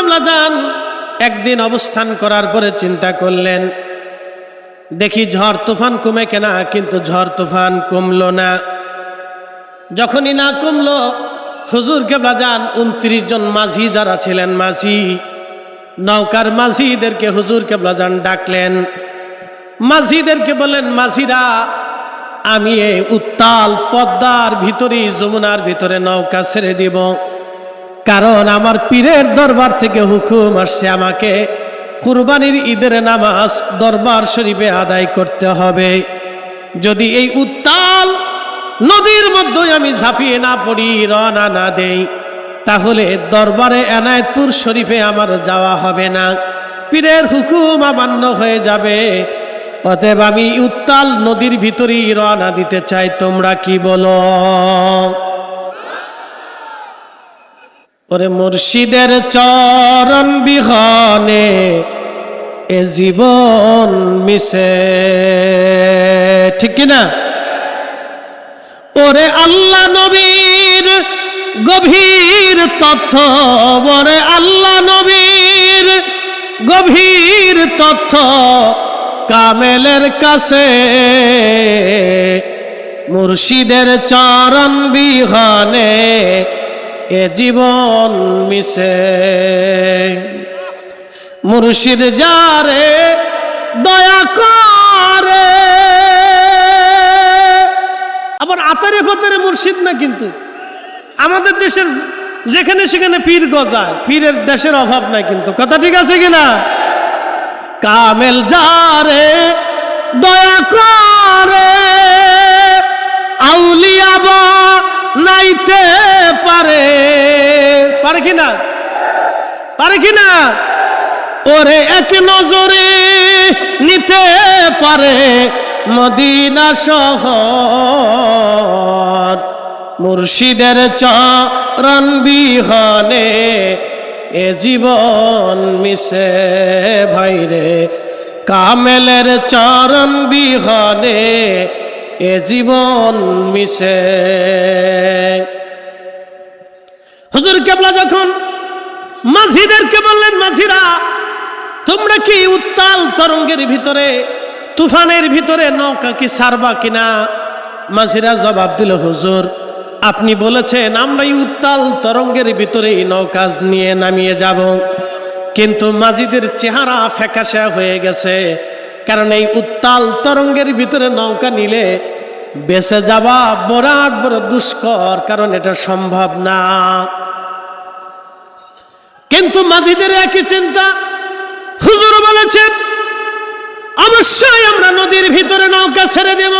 কেমলা যান? একদিন অবস্থান করার পরে চিন্তা করলেন, দেখি ঝড় তুফান কমে কেনা, কিন্তু ঝড় তুফান কমলো না। যখনই না কমলো, হুজুর কেবলা যান, উনত্রিশ জন মাঝি যারা ছিলেন মাঝি, নৌকার মাঝিদেরকে হুজুর কেবলা যান ডাকলেন। মাঝিদেরকে বলেন মাঝিরা, আমি এই উত্তাল পদ্মার ভিতরে যমুনার ভিতরে নৌকা ছেড়ে দিব। কারণ আমার পীরের দরবার থেকে হুকুম আসছে আমাকে কুরবানির ঈদের নামাজ দরবার শরীফে আদায় করতে হবে। যদি এই উত্তাল নদীর মধ্যে আমি ঝাঁপিয়ে না পড়ি, রওনা না দেই, তাহলে দরবারে এনায়েতপুর শরীফে আমার যাওয়া হবে না। পীরের হুকুম অমান্য হয়ে যাবে। অতএব আমি উত্তাল নদীর ভিতরেই রওনা দিতে চাই, তোমরা কি বলো? ওরে মুর্শিদের চরণ বিহনে এ জীবন মিশে। ঠিক কিনা? ওরে আল্লাহ নবীর গভীর তথ্য, ওরে আল্লাহ নবীর গভীর তথ্য কামেলের কাছে। মুর্শিদের চরণ বিহনে এ জীবন মিশে। মুর্শিদ যারে দয়া করে। আবার আতারে ফাতারে মুর্শিদ না কিন্তু। আমাদের দেশের যেখানে সেখানে পীর গজায়, পীরের দেশের অভাব নাই কিন্তু। কথা ঠিক আছে কিনা? কামেল যারে দয়া করে। নাইতে পারে। পারে কিনা পারে কিনা ওরে এক নজরে নিতে পারে মদিনা শহর। মুর্শিদের চরণ বিহনে এ জীবন মিশে ভাইরে। কামেলের চরণ বিহনে এ জীবন মিশে। হুজুর কেবলা যখন মাঝিদেরকে বললেন, মাঝিরা, তোমরা কি উত্তাল তরঙ্গের ভিতরে, তুফানের ভিতরে নৌকা কি সারবা কিনা? মাঝিরা জবাব দিল, হুজুর, আপনি বলেছেন আমরা এই উত্তাল তরঙ্গের ভিতরে নৌকা নিয়ে নামিয়ে যাব। কিন্তু মাঝিদের চেহারা ফ্যাকাশা হয়ে গেছে। কারণ এই উত্তাল তরঙ্গের ভিতরে নৌকা নিলে বেঁচে যাওয়া বরাট বড় দুষ্কর, কারণ এটা সম্ভব না। কিন্তু মাঝিদের একই চিন্তা, হুজুর বলেছেন, অবশ্যই আমরা নদীর ভিতরে নৌকা ছেড়ে দেব।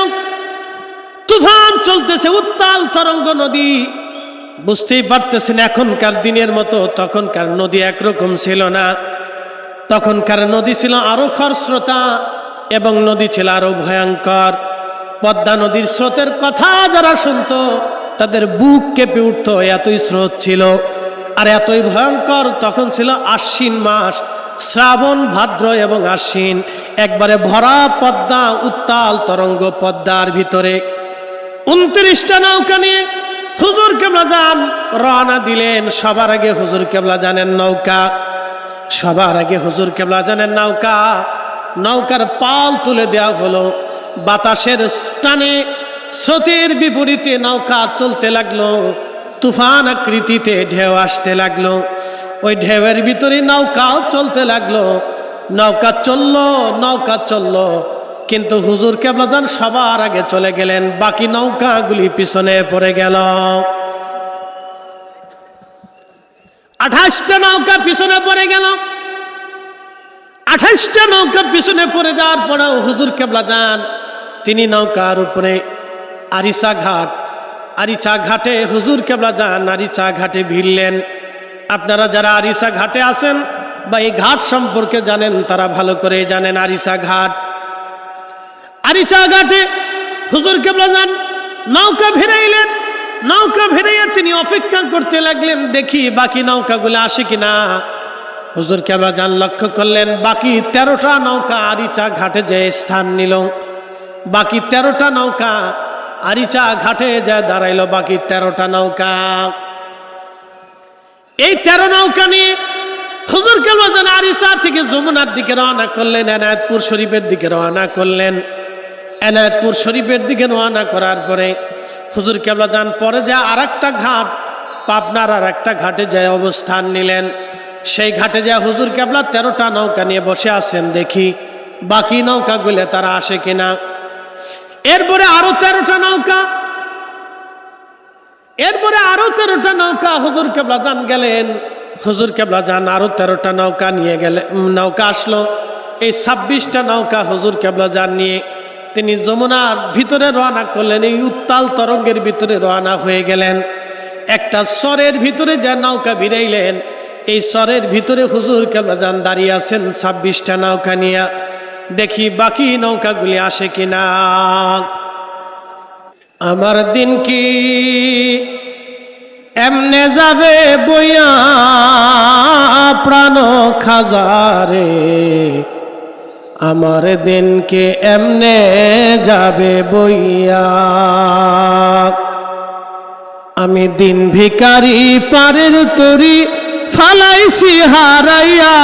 তুফান চলতেছে, উত্তাল তরঙ্গ নদী। বুঝতেই পারতেছেন, এখনকার দিনের মতো তখনকার নদী একরকম ছিল না। তখনকার নদী ছিল আরও খরস্রোতা। এবং নদী ছিল আরও ভয়ঙ্কর। পদ্মা নদীর স্রোতের কথা যারা শুনত, তাদের বুক কেঁপে উঠত, এতই স্রোত ছিল। আর এতই ভয়ঙ্কর, তখন ছিল আশ্বিন মাস, শ্রাবণ, ভাদ্র এবং আশ্বিন। একবারে ভরা পদ্মা, উত্তাল তরঙ্গ পদ্মার ভিতরে। উনত্রিশটা নৌকা নিয়ে হুজুর কেবলা যান, রওনা দিলেন। সবার আগে হুজুর কেবলা জানেন নৌকা। সবার আগে হুজুর কেবলা জানেন নৌকা। নৌকার পাল তুলে দেওয়া হলো। বাতাসের স্টানে স্রোতের বিপরীতে নৌকা চলতে লাগল। তুফান আকৃতিতে ঢেউ আসতে লাগল। ওই ঢেউয়ের ভিতরে নৌকাও চলতে লাগল। নৌকা চলল, নৌকা চলল। কিন্তু হুজুর কেবলাজান সবার আগে চলে গেলেন। বাকি নৌকাগুলি পিছনে পড়ে গেল। আঠাশটা নৌকা পিছনে পড়ে গেল। আঠাশটা নৌকা পিছনে পড়ে যাওয়ার পরেও হুজুর কেবলা যান। তিনি নৌকার উপরে আরিসা ঘাট, আরিচা ঘাটে হুজুর কেবলা যান, আরিচা ঘাটে ভিড়লেন। আপনারা যারা আরিসা ঘাটে আছেন বা এই ঘাট সম্পর্কে জানেন, তারা ভালো করে জানেন আরিসা ঘাট। আরিচা ঘাটে হুজুর কেবলা যান, নৌকা ভিড়াইলেন। নৌকা ভিড়াইয়া তিনি অপেক্ষা করতে লাগলেন, দেখি বাকি নৌকাগুলো আসে কিনা। হুজুর কেবলা যান লক্ষ্য করলেন, বাকি তেরোটা নৌকা আরিচা ঘাটে যে স্থান নিল। বাকি তেরোটা নৌকা আরিচা ঘাটে যা দাঁড়াইলো, বাকি তেরোটা নৌকা। এই তেরো নৌকা নিয়ে হুজুর কেবলা যান আরিচা থেকে যমুনার দিকে রওনা করলেন, এনায়তপুর শরীফের দিকে রওনা করলেন। এনায়তপুর শরীফের দিকে রওনা করার পরে হুজুর কেবলা যান পরে যা আর একটা ঘাট, পাবনার আর একটা ঘাটে যায় অবস্থান নিলেন। সেই ঘাটে যায় হুজুর কেবলা তেরোটা নৌকা নিয়ে বসে আছেন, দেখি বাকি নৌকাগুলো তারা আসে কিনা। এরপরে আরও তেরোটা নৌকা। এরপরে আরও তেরোটা নৌকা, হুজুর কেবলা যান গেলেন। হুজুর কেবলা যান, আরও তেরোটা নৌকা নিয়ে গেলে নৌকা আসলো। এই ছাব্বিশটা নৌকা হুজুর কেবলা যান নিয়ে তিনি যমুনার ভিতরে রওনা করলেন, এই উত্তাল তরঙ্গের ভিতরে রওনা হয়ে গেলেন। একটা স্বরের ভিতরে যা নৌকা ভিড়াইলেন এই স্বরের ভিতরে হুজুর কেবলা যান দাঁড়িয়ে আছেন? ছাব্বিশটা নৌকা নিয়ে। দেখি বাকি নৌকাগুলি আসে কিনা। আমার দিন কি এমনে যাবে বইয়া প্রাণ খাজারে? আমার দিনকে এমনে যাবে বইয়া? আমি দিন ভিকারি পারের তরি ফালাইছি হারাইয়া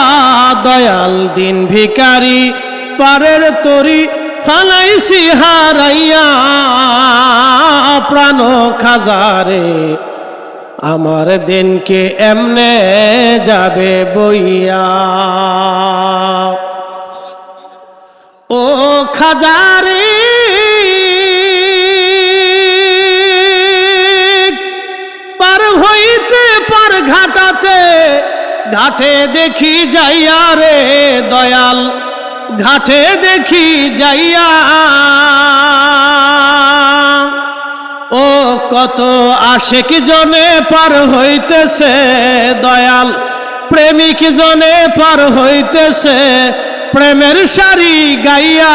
দয়াল দিন ভিকারি পারের তরি ফালাইছি হারাইয়া প্রাণ খাজারে। আমার দিনকে এমনে যাবে বইয়া। ও খাজারে ঘাটে দেখি যাইয়া রে দয়াল, ঘাটে দেখি যাইয়া। ও কত আশেক জনে পার হইতেছে দয়াল, প্রেমিক জনে পার হইতেছে প্রেমের সারি গাইয়া।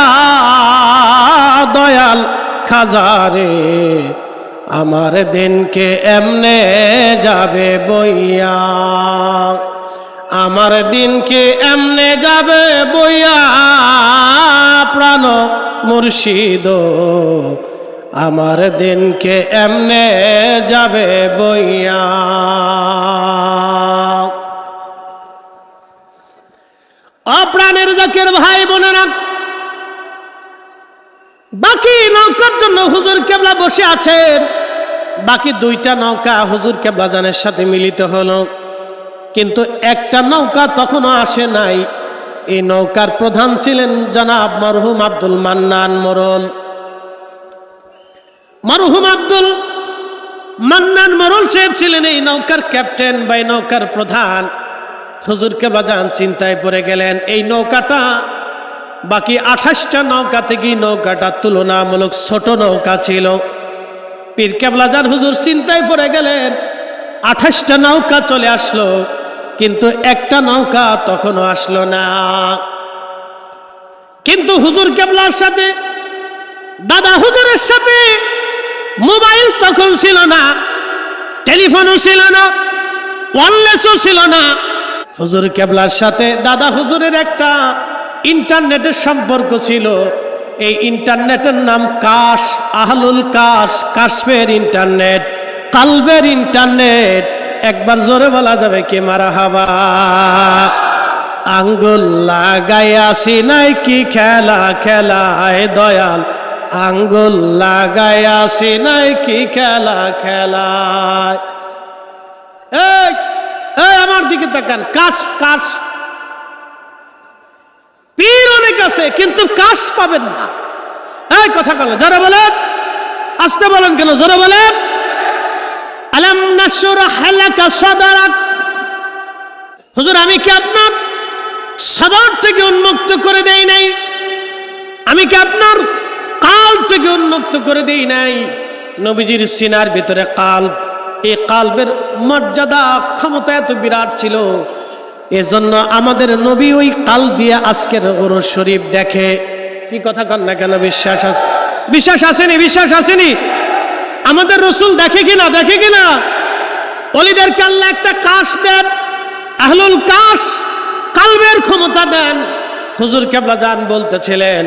দয়াল খাজারে আমার দিনকে এমনে যাবে বইয়া। আমার দিন দিনকে এমনে যাবে বইয়া প্রাণ মুর্শিদ। আমার দিনকে এমনে যাবে বইয়া। অপ্রাণের জাকের ভাই বোনেরা, বাকি নৌকার জন্য হুজুর কেবলা বসে আছেন। বাকি দুইটা নৌকা হুজুর কেবলা জানের সাথে মিলিত হলো। কিন্তু একটা নৌকা তখনও আসে নাই। এই নৌকার প্রধান ছিলেন জনাব মরহুম আব্দুল মান্নান মরল। মরহুম আব্দুল মান্নান মরল সাহেব ছিলেন এই নৌকার ক্যাপ্টেন বা এই নৌকার প্রধান। হুজুরকে বাজান চিন্তায় পড়ে গেলেন, এই নৌকাটা বাকি আঠাশটা নৌকা থেকে নৌকাটা তুলনামূলক ছোট নৌকা ছিল। পীর কেবলাজান হুজুর চিন্তায় পড়ে গেলেন, আঠাশটা নৌকা চলে আসলো। কিন্তু একটা নৌকা তখনও আসলো না। কিন্তু হুজুর কেবলার সাথে, দাদা হুজুরের সাথে মোবাইল তখন ছিল না, টেলিফোনও ছিল না, ওয়ারলেসও ছিল না। হুজুর কেবলার সাথে দাদা হুজুরের একটা ইন্টারনেটের সম্পর্ক ছিল। এই ইন্টারনেটের নাম কাশ, আহলুল কাশ, কাশফের ইন্টারনেট, কালবের ইন্টারনেট। একবার জোরে বলা যাবে, কি মারা হাবা আঙ্গুল লাগাইয়াছি নাই কি খেলা, খেলায় দয়াল। আঙ্গুল লাগাইয়াছি নাই কি খেলা, খেলায়। আমার দিকে তাকান, কাশ কাশ। পীর অনেক আছে, কিন্তু কাশ পাবেন না। এই, কথা বলেন জোরে বলেন। আসতে বলেন কেন, জোরে বলেন। আমি কি আপনার সদর থেকে উন্মুক্ত করে দেই নাই? আমি কি আপনার কাল থেকে উন্মুক্ত করে দেই নাই? নবীজির সিনার ভিতরে কাল, এই কালবের মর্যাদা, ক্ষমতা এত বিরাট ছিল। এজন্য আমাদের নবী ওই কাল দিয়ে আজকের ওর শরীফ দেখে। কি কথা কন না কেন? বিশ্বাস বিশ্বাস আসেনি বিশ্বাস আসেনি? আমাদের রসুল দেখে কিনা দেখে কিনা? অলিদের কাল্লা একটা কাশ দেন, আহলুল কাশ কালবের ক্ষমতা দেন। হুজুর কেবলা জান বলতেছিলেন,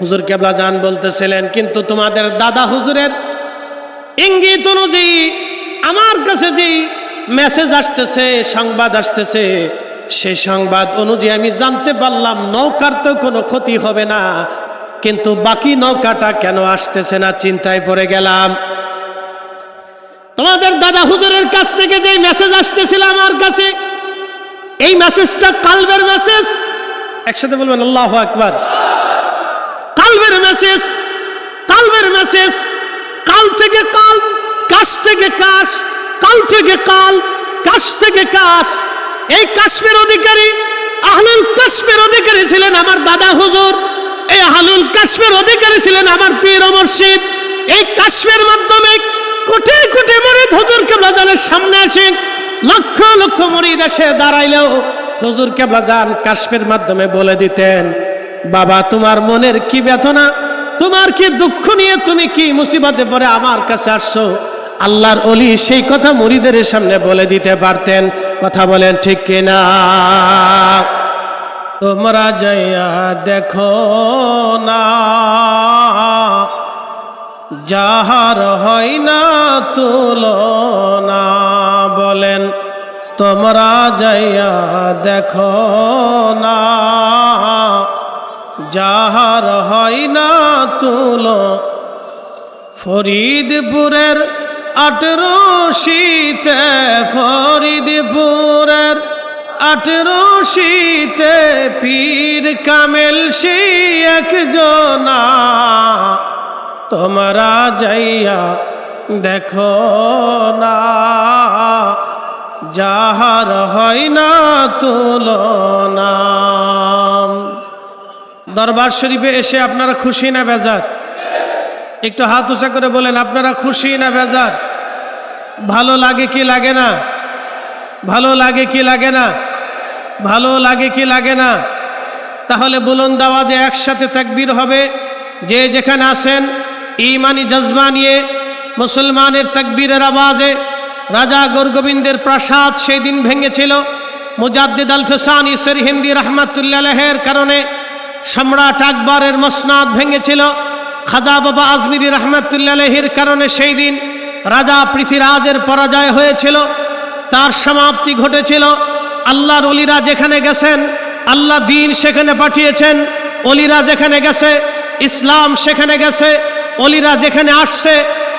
হুজুর কেবলা জান বলতেছিলেন, কিন্তু তোমাদের দাদা হুজুরের ইঙ্গিত অনুযায়ী আমার কাছে যে মেসেজ আসতেছে, সংবাদ আসতেছে, সেই সংবাদ অনুযায়ী আমি জানতে পারলাম, নৌকার তো কোনো ক্ষতি হবে না। কিন্তু বাকি নৌকাটা কেন আসতেছে না? চিন্তায় পড়ে গেলাম। তোমাদের দাদা হুজুরের কাছ থেকে যে মেসেজ আসতেছিল আমার কাছে, এই মেসেজটা কালবের মেসেজ একসাথে বলবেন, আল্লাহ আকবার। কালবের মেসেজ কালবের মেসেজ কাল থেকে কাল, কাশ থেকে কাশ, কাল থেকে কাল, কাশ থেকে কাশ। এই কাশ্মীর অধিকারী, আহলুল কাশ্মীর অধিকারী ছিলেন আমার দাদা হুজুর। এই আহলুল কাশ্মীর অধিকারী ছিলেন আমার পীর মুর্শিদ এই কাশ্মীর মাধ্যমে কোটি কোটি মরিদ হুজুর কেবলাদানের সামনে আসে। লক্ষ লক্ষ মরিদ এসে দাঁড়াইলেও হুজুর কেবলাদান কাশ্মীর মাধ্যমে বলে দিতেন, বাবা, তোমার মনের কি বেদনা? তোমার কি দুঃখ নিয়ে তুমি কি মুসিবতে পড়ে আমার কাছে আসছো? আল্লাহর অলি সেই কথা মুরিদের সামনে বলে দিতে পারতেন। কথা বলেন ঠিক কিনা? তোমরা যাইয়া দেখো না। যাহার হয় না তুলনা বলেন, তোমরা যাইয়া দেখো না। যাহার হয় না তুল, ফরিদপুরের আঠেরো শীতে ফরিদপুরের আঠেরো শীতে পীর কামেল সেই একজনা। তোমরা যাইয়া দেখো না, যাহার হয় না তুলনা। দরবার শরীফে এসে আপনারা খুশি না বেজার? একটু হাত উঁচা করে বলেন, আপনারা খুশি না বেজার? ভালো লাগে কি লাগে না? ভালো লাগে কি লাগে না? ভালো লাগে কি লাগে না? তাহলে বুলন্দ আওয়াজে একসাথে তাকবীর হবে। যে যেখানে আসেন ইমানি জজবা নিয়ে মুসলমানের তাকবীরের আওয়াজে রাজা গোরগোবিন্দের প্রাসাদ সেই দিন ভেঙেছিল। মুজাদ্দিদ আল ফেসান ইসের হিন্দি রহমাতুল্লাহের কারণে সম্রাট আকবরের মসনাদ ভেঙেছিল। খাজা বাবা আজমিরি রহমাতুল্লাহের কারণে সেই দিন রাজা পৃথিরাজের পরাজয় হয়েছিল। তার সমাপ্তি ঘটেছিল। আল্লাহর অলিরা যেখানে গেছেন, আল্লাহ দিন সেখানে পাঠিয়েছেন অলিরা যেখানে গেছে, ইসলাম সেখানে গেছে অলিরা যেখানে আসছে,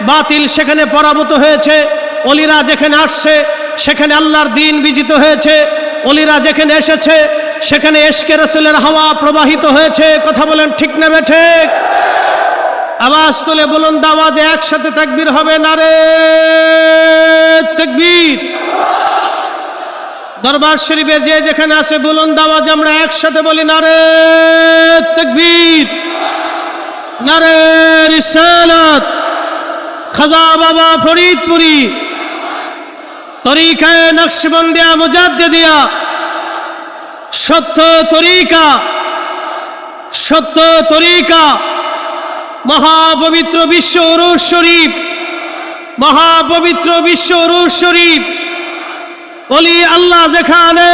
বাতিল সেখানে পরাভূত হয়েছে অলিরা যেখানে আসছে, সেখানে আল্লাহর দিন বিজিত হয়েছে অলিরা যেখানে এসেছে, সেখানে এসকে রসুলের হাওয়া প্রবাহিত হয়েছে। কথা বলেন ঠিক না ঠিক? আওয়াজ তুলে বলুন দাওয়াজে একসাথে তাকবীর হবে না রে? তাকবীর। দরবার শরীফে যে যেখানে আছে বলুন দাওয়াজ আমরা একসাথে বলি না রে তাকবীর না রিসালাত, খাজা বাবা ফরিদপুরি, তরিকায় নকশবন্দিয়া মুজাদ্দিদিয়া, সত্য তরিকা সত্য তরিকা, মহাপবিত্র বিশ্ব অরুষ শরীফ, মহাপবিত্র বিশ্ব অরুষ শরীফ অলি আল্লাহ যেখানে,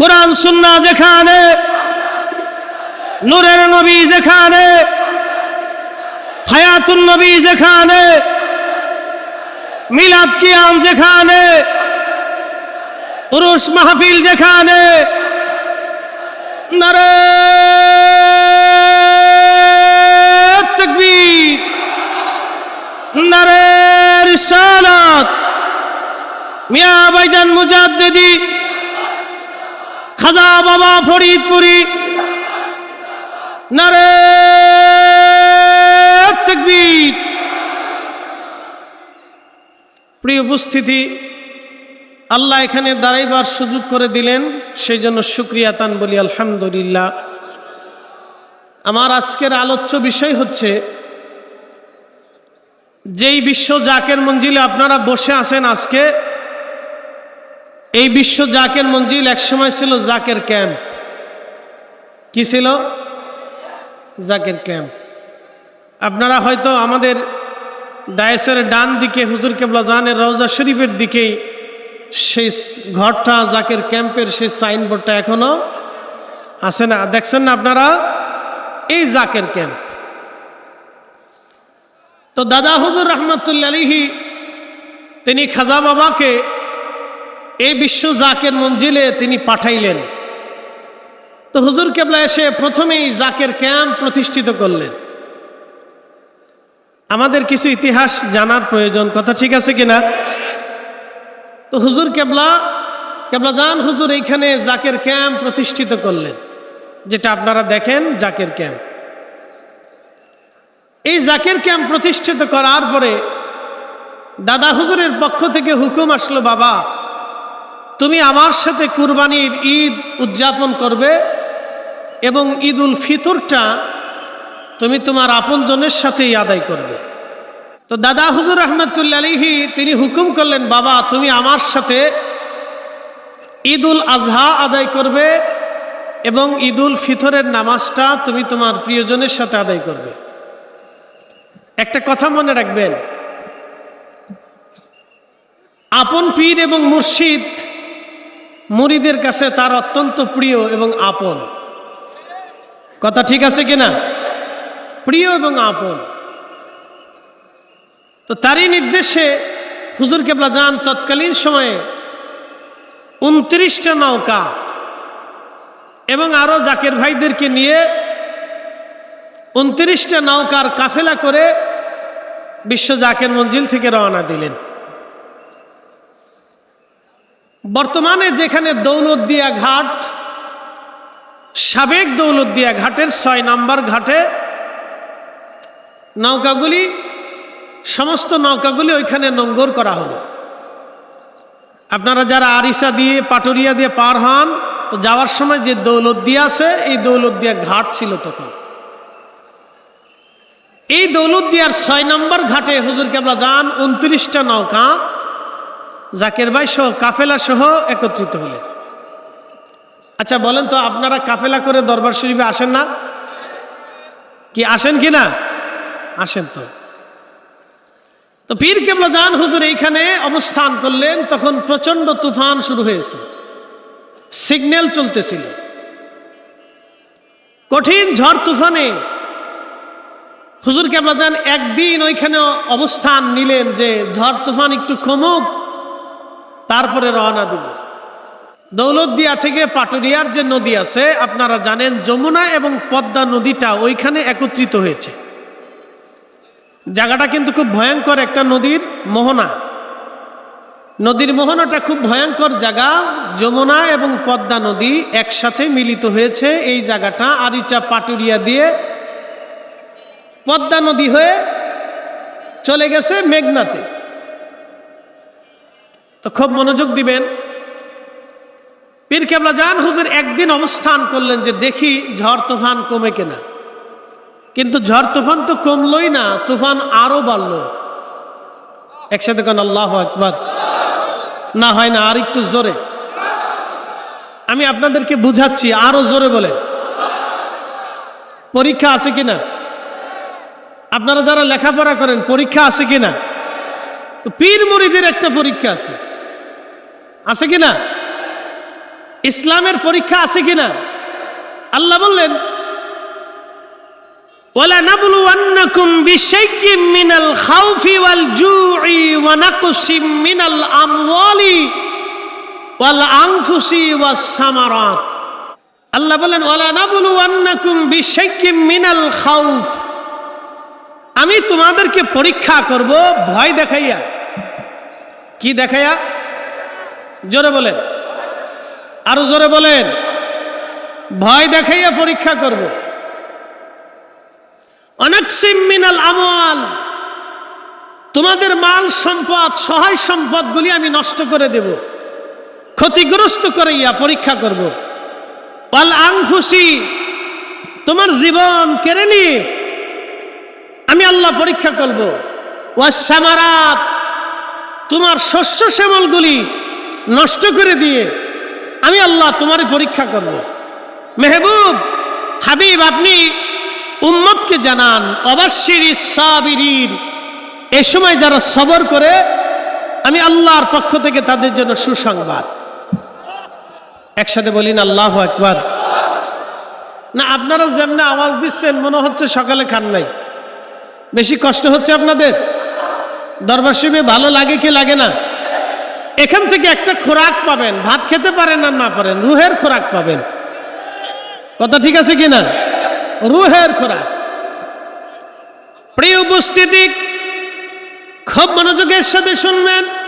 কোরআন সুন্না যেখানে, নূরের নবী যেখানে, হায়াতুন নবী যেখানে, মিলাদ কিয়াম যেখানে, পুরুষ মাহফিল যেখানে, নারে তকবীর, নারে রিসালাত। মিয়া ভাইজান মুজাদ্দিদি, খাজা বাবা ফরিদপুরি, নারে প্রিয় উপস্থিতি, আল্লাহ এখানে দাঁড়াইবার সুযোগ করে দিলেন, সেই জন্য সুক্রিয়া তান বলি আলহামদুলিল্লাহ। আমার আজকের আলোচ্য বিষয় হচ্ছে, যেই বিশ্ব জাকের মঞ্জিলে আপনারা বসে আছেন আজকে এই বিশ্ব জাকের মঞ্জিল একসময় ছিল জাকের ক্যাম্প। কি ছিল? জাকের ক্যাম্প। আপনারা হয়তো আমাদের ডায়েসের ডান দিকে হুজুর কেবলা জানের রওজা শরীফের দিকেই সেই ঘরটা, জাকের ক্যাম্পের সেই সাইনবোর্ডটা এখনও আছে না? দেখছেন না আপনারা? এই জাকের ক্যাম্প। তো দাদা হুজুর রহমতুল্লা আলিহি তিনি খাজা বাবাকে এই বিশ্ব জাকের মঞ্জিলে তিনি পাঠাইলেন। তো হুজুর কেবলা এসে প্রথমেই জাকের ক্যাম্প প্রতিষ্ঠিত করলেন। আমাদের কিছু ইতিহাস জানার প্রয়োজন, কথা ঠিক আছে কিনা? তো হুজুর কেবলা কেবলা যান হুজুর এইখানে জাকের ক্যাম্প প্রতিষ্ঠিত করলেন, যেটা আপনারা দেখেন জাকের ক্যাম্প। এই জাকের ক্যাম্প প্রতিষ্ঠিত করার পরে দাদা হুজুরের পক্ষ থেকে হুকুম আসলো, বাবা তুমি আমার সাথে কুরবানির ঈদ উদযাপন করবে এবং ঈদ উল ফিতরটা তুমি তোমার আপনজনের সাথেই আদায় করবে। তো দাদা হুজুর রহমতুল্লা আলিহি তিনি হুকুম করলেন, বাবা, তুমি আমার সাথে ঈদ উল আজহা আদায় করবে এবং ঈদ উল ফিতরের নামাজটা তুমি তোমার প্রিয়জনের সাথে আদায় করবে। একটা কথা মনে রাখবেন, আপন পীর এবং মুর্শিদ মুরিদের কাছে তার অত্যন্ত প্রিয় এবং আপন। কথা ঠিক আছে কিনা? প্রিয় এবং আপন। তো তারই নির্দেশে হুজুর কেবলা যান তৎকালীন সময়ে উনত্রিশটা নৌকা এবং আরও জাকের ভাইদেরকে নিয়ে উনত্রিশটা নৌকার কাফেলা করে বিশ্ব জাকের মঞ্জিল থেকে রওনা দিলেন। বর্তমানে যেখানে দৌলতদিয়া ঘাট, সাবেক দৌলতদিয়া ঘাটের ছয় নম্বর ঘাটে নৌকাগুলি, সমস্ত নৌকাগুলি ওইখানে নোঙ্গর করা হলো। আপনারা যারা আরিসা দিয়ে, পাটুরিয়া দিয়ে পার হন, তো যাওয়ার সময় যে দৌলতদিয়া আছে, এই দৌলতদিয়া ঘাট ছিল তখন। এই দৌলতদিয়ার ছয় নম্বর ঘাটে হুজুর কেবলা যান উনত্রিশটা নৌকা জাকের ভাই সহ, কাফেলা সহ একত্রিত হলেন। আচ্ছা বলেন তো, আপনারা কাফেলা করে দরবার শরীফে আসেন না? কি, আসেন কি না? আসেন তো। তো পীর কেবলা জান হুজুর এইখানে অবস্থান করলেন, তখন প্রচণ্ড তুফান শুরু হয়েছে। সিগন্যাল চলতেছিল। কঠিন ঝড় তুফানে হুজুর কেবলা যান একদিন ওইখানে অবস্থান নিলেন যে ঝড় তুফান একটু কমুক তারপরে রওনা দিব। দৌলতদিয়া থেকে পাটুরিয়ার যে নদী আছে, আপনারা জানেন যমুনা এবং পদ্মা নদীটা ওইখানে একত্রিত হয়েছে। জায়গাটা কিন্তু খুব ভয়ঙ্কর একটা নদীর মোহনা। নদীর মোহনাটা খুব ভয়ঙ্কর জায়গা। যমুনা এবং পদ্মা নদী একসাথে মিলিত হয়েছে এই জায়গাটা, আরিচা পাটুরিয়া দিয়ে। পদ্মা নদী হয়ে চলে গেছে মেঘনাতে। তো খুব মনোযোগ দিবেন। পীর কেবলা জান হুজুর একদিন অবস্থান করলেন যে দেখি ঝড় তুফান কমে কেনা। কিন্তু ঝড় তুফান তো কমলই না, তুফান আরও বাড়লো। একসাথে কেন, আল্লাহ একবার না হয় না, আর একটু জোরে। আমি আপনাদেরকে বুঝাচ্ছি, আরও জোরে বলে পরীক্ষা আছে কিনা? আপনারা যারা লেখাপড়া করেন, পরীক্ষা আছে কিনা? তো পীর মুরিদের একটা পরীক্ষা আছে। আছে কিনা? ইসলামের পরীক্ষা আছে কিনা? আল্লাহ বললেন, ওয়ালা নাবলু আন্নাকুম বিশাইয়্যিম মিনাল খাউফি ওয়াল জুই ওয়া নাকসিম মিনাল আমওয়ালি ওয়াল আনফুসি ওয়াস সামারাত। আল্লাহ বলেন ওয়ালা নাবলু আন্নাকুম বিশাইয়্যিম মিনাল খাউফ। আমি তোমাদেরকে পরীক্ষা করব, ভয় দেখাইয়া। কি দেখাইয়া? জোরে বলেন। আরও জোরে বলেন। ভয় দেখাইয়া পরীক্ষা করব। অনেক সিমিনাল আমল তোমাদের মাল সম্পদ, সহায় সম্পদগুলি আমি নষ্ট করে দেব। ক্ষতিগ্রস্ত করাইয়া পরীক্ষা করব। পাল আংফুসি তোমার জীবন কেড়ে নিয়ে আমি আল্লাহ পরীক্ষা করব। ওয়াসামারাত তোমার শস্য শ্যামলগুলি নষ্ট করে দিয়ে আমি আল্লাহ তোমার পরীক্ষা করব। মেহবুব, হাবিব, আপনি উম্মতকে জানান, অবশ্যই সাবিরিন। এ সময় যারা সবর করে, আমি আল্লাহর পক্ষ থেকে তাদের জন্য সুসংবাদ। একসাথে বলিন, আল্লাহ একবার না, আপনারা যেমন আওয়াজ দিচ্ছেন, মনে হচ্ছে সকালে খান নাই। বেশি কষ্ট হচ্ছে আপনাদের? দরবার শিবে ভালো লাগে কি লাগে না? এখান থেকে একটা খোরাক পাবেন, ভাত খেতে পারেন আর না পারেন, রুহের খোরাক পাবেন। কথা ঠিক আছে কিনা? রুহের খোরাক। প্রিয় উপস্থিতি, খুব মনোযোগের সাথে শুনবেন।